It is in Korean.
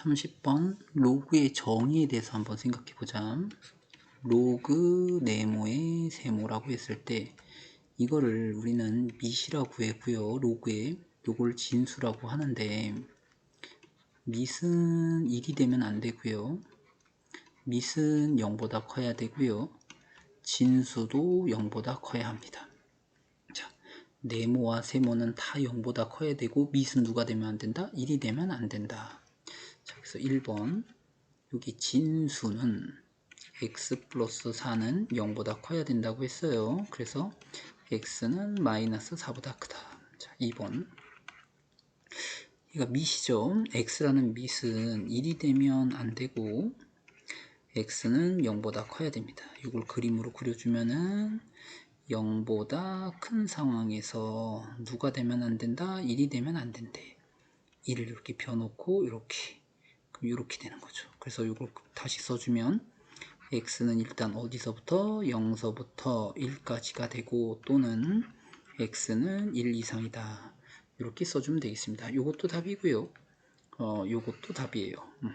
30번 로그의 정의에 대해서 한번 생각해 보자. 로그 네모의 세모라고 했을 때 이거를 우리는 밑이라고 했고요. 로그에 요걸 진수라고 하는데 밑은 1이 되면 안 되고요. 밑은 0보다 커야 되고요. 진수도 0보다 커야 합니다. 자, 네모와 세모는 다 0보다 커야 되고 밑은 누가 되면 안 된다? 1이 되면 안 된다. 자, 그래서 1번 여기 진수는 x 플러스 4는 0보다 커야 된다고 했어요. 그래서 x는 마이너스 4보다 크다. 자, 2번 이가 밑이죠. x라는 밑은 1이 되면 안 되고 x는 0보다 커야 됩니다. 이걸 그림으로 그려주면은 0보다 큰 상황에서 누가 되면 안 된다? 1이 되면 안 된대. 1을 이렇게 펴놓고 이렇게 그럼 이렇게 되는 거죠. 그래서 이걸 다시 써주면 x는 일단 어디서부터 0서부터 1까지가 되고 또는 x는 1 이상이다. 이렇게 써주면 되겠습니다. 이것도 답이고요. 어, 이것도 답이에요. 음.